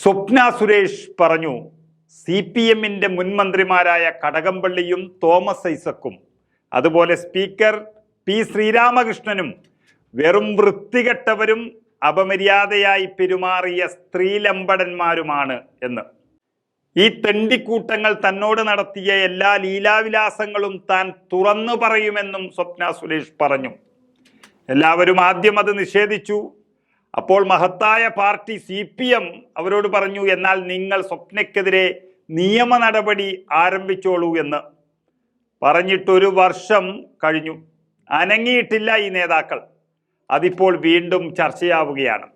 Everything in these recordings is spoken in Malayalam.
സ്വപ്ന സുരേഷ് പറഞ്ഞു സി പി എമ്മിന്റെ മുൻമന്ത്രിമാരായ കടകംപള്ളിയും തോമസ് ഐസക്കും അതുപോലെ സ്പീക്കർ പി ശ്രീരാമകൃഷ്ണനും വെറും വൃത്തികെട്ടവരും അപമര്യാദയായി പെരുമാറിയ സ്ത്രീലമ്പടന്മാരുമാണ് എന്ന്. ഈ തെണ്ടിക്കൂട്ടങ്ങൾ തന്നോട് നടത്തിയ എല്ലാ ലീലാവിലാസങ്ങളും താൻ തുറന്നു പറയുമെന്നും സ്വപ്ന സുരേഷ് പറഞ്ഞു. എല്ലാവരും ആദ്യം അത് നിഷേധിച്ചു അപ്പോൾ മഹത്തായ പാർട്ടി സി പി എം അവരോട് പറഞ്ഞു എന്നാൽ നിങ്ങൾ സ്വപ്നയ്ക്കെതിരെ നിയമ നടപടി ആരംഭിച്ചോളൂ എന്ന് പറഞ്ഞിട്ടൊരു വർഷം കഴിഞ്ഞു. അനങ്ങിയിട്ടില്ല ഈ നേതാക്കൾ. അതിപ്പോൾ വീണ്ടും ചർച്ചയാവുകയാണ്.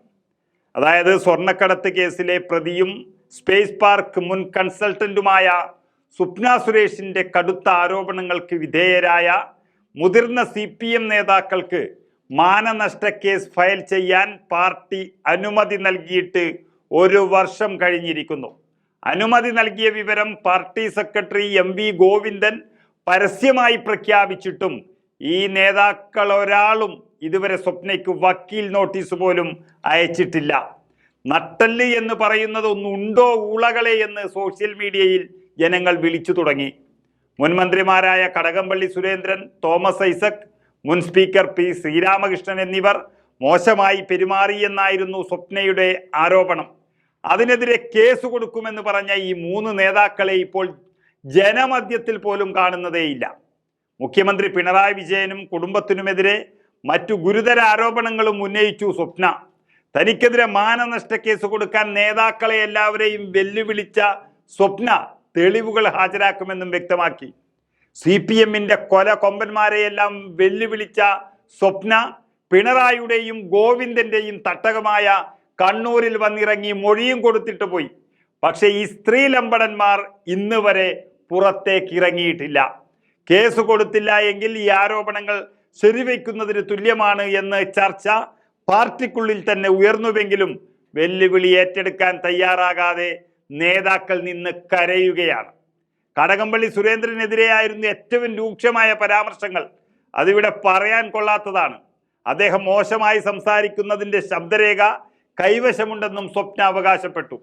അതായത് സ്വർണക്കടത്ത് കേസിലെ പ്രതിയും സ്പേസ് പാർക്ക് മുൻ കൺസൾട്ടന്റുമായ സ്വപ്ന സുരേഷിന്റെ കടുത്ത ആരോപണങ്ങൾക്ക് വിധേയരായ മുതിർന്ന സി നേതാക്കൾക്ക് മാനനഷ്ട കേസ് ഫയൽ ചെയ്യാൻ പാർട്ടി അനുമതി നൽകിയിട്ട് ഒരു വർഷം കഴിഞ്ഞിരിക്കുന്നു. അനുമതി നൽകിയ വിവരം party secretary M V Govindan പരസ്യമായി പ്രഖ്യാപിച്ചിട്ടും ഈ നേതാക്കൾ ഒരാളും ഇതുവരെ സ്വപ്നയ്ക്ക് വക്കീൽ നോട്ടീസ് പോലും അയച്ചിട്ടില്ല. നട്ടൽ എന്ന് പറയുന്നത് ഒന്നുണ്ടോ ഊളകളെ എന്ന് സോഷ്യൽ മീഡിയയിൽ ജനങ്ങൾ വിളിച്ചു തുടങ്ങി. മുൻമന്ത്രിമാരായ കടകംപള്ളി സുരേന്ദ്രൻ തോമസ് ഐസക് മുൻ സ്പീക്കർ പി ശ്രീരാമകൃഷ്ണൻ എന്നിവർ മോശമായി പെരുമാറിയെന്നായിരുന്നു സ്വപ്നയുടെ ആരോപണം. അതിനെതിരെ കേസ് കൊടുക്കുമെന്ന് പറഞ്ഞ ഈ മൂന്ന് നേതാക്കളെ ഇപ്പോൾ ജനമധ്യത്തിൽ പോലും കാണുന്നതേയില്ല. മുഖ്യമന്ത്രി പിണറായി വിജയനും കുടുംബത്തിനുമെതിരെ മറ്റു ഗുരുതര ആരോപണങ്ങളും ഉന്നയിച്ചു സ്വപ്ന. തനിക്കെതിരെ മാനനഷ്ട കേസ് കൊടുക്കാൻ നേതാക്കളെ എല്ലാവരെയും വെല്ലുവിളിച്ച സ്വപ്ന തെളിവുകൾ ഹാജരാക്കുമെന്നും വ്യക്തമാക്കി. സി പി എമ്മിന്റെ കൊല കൊമ്പന്മാരെയെല്ലാം വെല്ലുവിളിച്ച സ്വപ്ന പിണറായിയുടെയും ഗോവിന്ദന്റെയും തട്ടകമായ കണ്ണൂരിൽ വന്നിറങ്ങി മൊഴിയും കൊടുത്തിട്ട് പോയി. പക്ഷേ ഈ സ്ത്രീ ലമ്പടന്മാർ ഇന്ന് വരെ പുറത്തേക്ക് ഇറങ്ങിയിട്ടില്ല കേസ് കൊടുത്തില്ല എങ്കിൽ ഈ ആരോപണങ്ങൾ ശരിവയ്ക്കുന്നതിന് തുല്യമാണ് എന്ന് ചർച്ച പാർട്ടിക്കുള്ളിൽ തന്നെ ഉയർന്നുവെങ്കിലും വെല്ലുവിളി ഏറ്റെടുക്കാൻ തയ്യാറാകാതെ നേതാക്കൾ നിന്ന് കരയുകയാണ്. കടകംപള്ളി സുരേന്ദ്രനെതിരെയായിരുന്നു ഏറ്റവും രൂക്ഷമായ പരാമർശങ്ങൾ. അതിവിടെ പറയാൻ കൊള്ളാത്തതാണ്. അദ്ദേഹം മോശമായി സംസാരിക്കുന്നതിന്റെ ശബ്ദരേഖ കൈവശമുണ്ടെന്നും സ്വപ്ന അവകാശപ്പെട്ടു.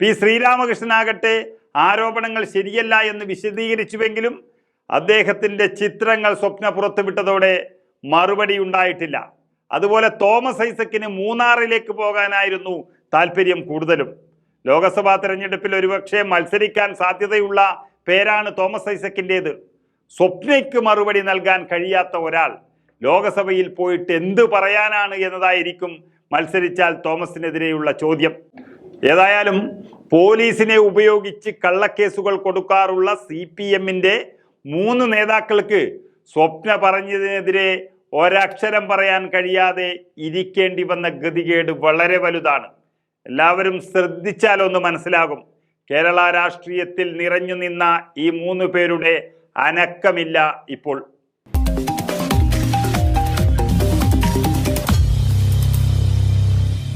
പി ശ്രീരാമകൃഷ്ണനാകട്ടെ ആരോപണങ്ങൾ ശരിയല്ല എന്ന് വിശദീകരിച്ചുവെങ്കിലും അദ്ദേഹത്തിന്റെ ചിത്രങ്ങൾ സ്വപ്ന പുറത്തുവിട്ടതോടെ മറുപടി ഉണ്ടായിട്ടില്ല. അതുപോലെ തോമസ് ഐസക്കിന് മൂന്നാറിലേക്ക് പോകാനായിരുന്നു താല്പര്യം കൂടുതലും. ലോക്സഭാ തെരഞ്ഞെടുപ്പിൽ ഒരുപക്ഷെ മത്സരിക്കാൻ സാധ്യതയുള്ള പേരാണ് തോമസ് ഐസക്കിന്റേത് സ്വപ്നയ്ക്ക് മറുപടി നൽകാൻ കഴിയാത്ത ഒരാൾ ലോകസഭയിൽ പോയിട്ട് എന്ത് പറയാനാണ് എന്നതായിരിക്കും മത്സരിച്ചാൽ തോമസിനെതിരെയുള്ള ചോദ്യം. ഏതായാലും പോലീസിനെ ഉപയോഗിച്ച് കള്ളക്കേസുകൾ കൊടുക്കാറുള്ള സി പി എമ്മിന്റെ മൂന്ന് നേതാക്കൾക്ക് സ്വപ്ന പറഞ്ഞതിനെതിരെ ഒരക്ഷരം പറയാൻ കഴിയാതെ ഇരിക്കേണ്ടി വന്ന ഗതികേട് വളരെ വലുതാണ്. എല്ലാവരും ശ്രദ്ധിച്ചാലൊന്ന് മനസ്സിലാകും. കേരള രാഷ്ട്രീയത്തിൽ നിറഞ്ഞു നിന്ന ഈ മൂന്ന് പേരുടെ അനക്കമില്ല ഇപ്പോൾ.